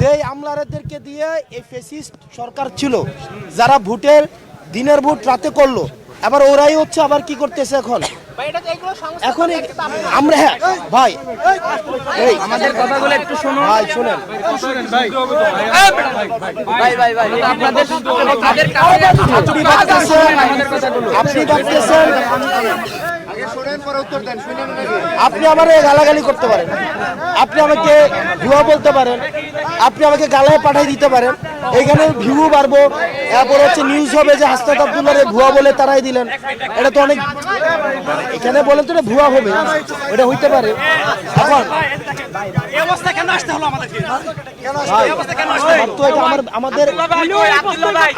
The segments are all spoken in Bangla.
যে আমলারাদেরকে দিয়ে এই ফেসিস্ট সরকার ছিল যারা ভোটের দিনের ভোট রাতে করল আবার ওরাই হচ্ছে আবার কি করতেছে এখন? এখন আমরা হ্যাঁ ভাই। এই আমাদের কথাগুলো একটু শুনুন। ভাই শোনেন। ভাই ভাই ভাই আপনাদের আপনাদের আপনি ভাবতেছেন আপনি ভাবতেছেন আপনি আমার গালাগালি করতে পারেন। আপনি আমাকে ভুয়া বলতে পারেন। আপনি আমাকে গালায় পাঠিয়ে দিতে পারেন। এখানে ভিউ বাড়বো। এরপর হচ্ছে নিউজ হবে যে হাসনাত আব্দুল্লাহ ভুয়া বলে তারাই দিলেন। এটা তো অনেক এখানে বলেন তো এটা ভুয়া হবে। এটা হইতে পারে। এখন এই অবস্থা কেন আসতে হলো আমাদেরকে? ভাই আমার তো এটা আমার আমাদের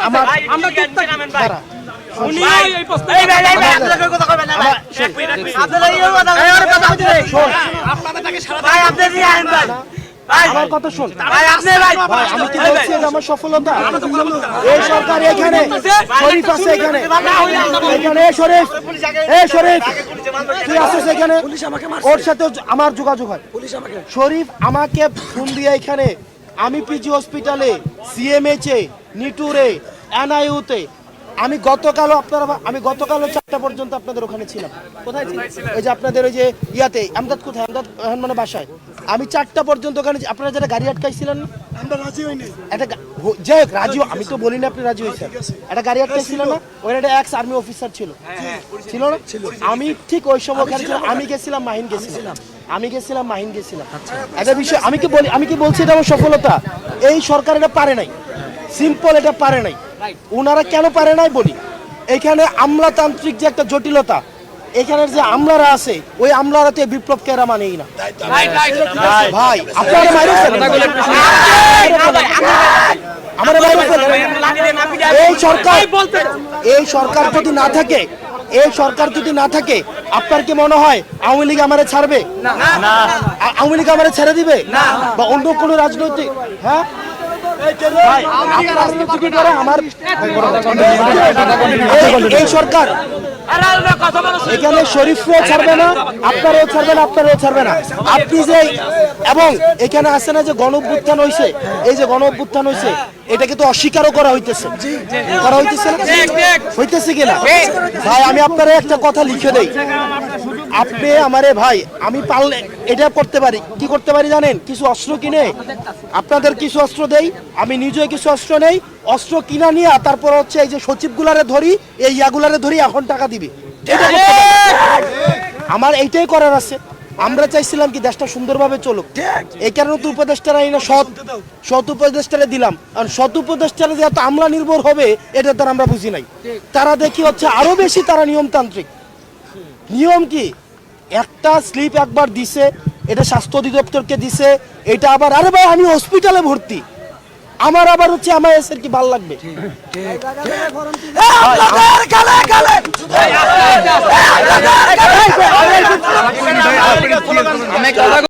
আমার আপনারা তাকে সারা আমার কথা শোন। ভাই আপনি ভাই ভাই আমি কি বলছি এটা আমার সফলতা? এই সরকার এখানে শরীফ আছে এখানে। এখানে এ শরীফ এ শরীফ তুই আসিস এখানে। ওর সাথে আমার যোগাযোগ হয়। শরীফ আমাকে ফোন দিয়ে এখানে আমি পিজি হসপিটালে সিএমএইচ এ নিটুরে এনআইউতে আমি গতকালও আপনারা আমি গতকালও চারটা পর্যন্ত আপনাদের ওখানে ছিলাম। কোথায় ছিলেন? ওই যে আপনাদের ওই যে ইয়াতে আমদাদ কোথায়? আমদাদ মানে বাসায়। আমি চারটা পর্যন্ত ওখানে আপনারা যারা গাড়ি আটকাইছিলেন? না? একটা গা- হো- যাই হোক রাজি আমি তো বলি না আপনি রাজি হয়েছেন একটা গাড়ি আটকাইছিল না ওই একটা এক্স আর্মি অফিসার ছিল। ছিল না? আমি ঠিক ওই সময় ওখানে ছিলাম আমি গেছিলাম মাহিন গেছিলাম। আমি গেছিলাম মাহিন গেছিলাম। একটা বিষয় আমি কি বলি আমি কি বলছি এটা আমার সফলতা? এই সরকার এটা পারে নাই। সিম্পল এটা পারে নাই। ওনারা কেন পারে নাই বলি? এখানে আমলাতান্ত্রিক যে একটা জটিলতা এখানের যে আমলারা আছে ওই আমলারাতে বিপ্লব কেরা মানেই না। ভাই আপনারা আমার এই সরকার এই সরকার যদি না থাকে এই সরকার যদি না থাকে আপনার কি মনে হয় আওয়ামী লীগ আমারে ছাড়বে? আওয়ামী লীগ আমারে ছেড়ে দিবে? বা অন্য কোন রাজনৈতিক হ্যাঁ? ভাই, আপনার রাজনীতি করে আমার এই- এই সরকার এখানে শরীফও ছাড়বে না, আপনারও ছাড়বে না, আপনারও ছাড়বে না। আপনি যে, এবং এখানে আছে না যে গণ অভ্যুত্থান হয়েছে এই যে গণ অভ্যুত্থান হয়েছে এটাকে তো অস্বীকারও করা হইতেছে। করা হইতেছে হইতেছে কিনা? ভাই, আমি আপনার একটা কথা লিখে দেই। আপনি আমারে, ভাই, আমি পারলে এটা করতে পারি। কি করতে পারি জানেন? কিছু অস্ত্র কিনে। আপনাদের কিছু অস্ত্র দেই, আমি নিজে কিছু অস্ত্র নেই। অস্ত্র কিনা নিয়ে তারপর হচ্ছে এই যে সচিবগুলারে ধরি, এই ইয়াগুলারে ধরি, এখন টাকা দিবি। আমার এইটাই করার আছে। আমরা চাইছিলাম কি দেশটা সুন্দরভাবে চলুক। এই কারণে তো উপদেষ্টারা এই না সৎ সৎ উপদেষ্টারে দিলাম। আর সৎ উপদেষ্টারা যে এত আমলা নির্ভর হবে, এটা তারা আমরা বুঝি নাই। তারা দেখি হচ্ছে আরও বেশি তারা নিয়মতান্ত্রিক। নিয়ম কি? একটা স্লিপ একবার দিছে এটা স্বাস্থ্য অধিদপ্তরকে দিছে এটা আবার আরে ভাই আমি হসপিটালে ভর্তি। আমার আবার হচ্ছে আমার এসে কি ভালো লাগবে?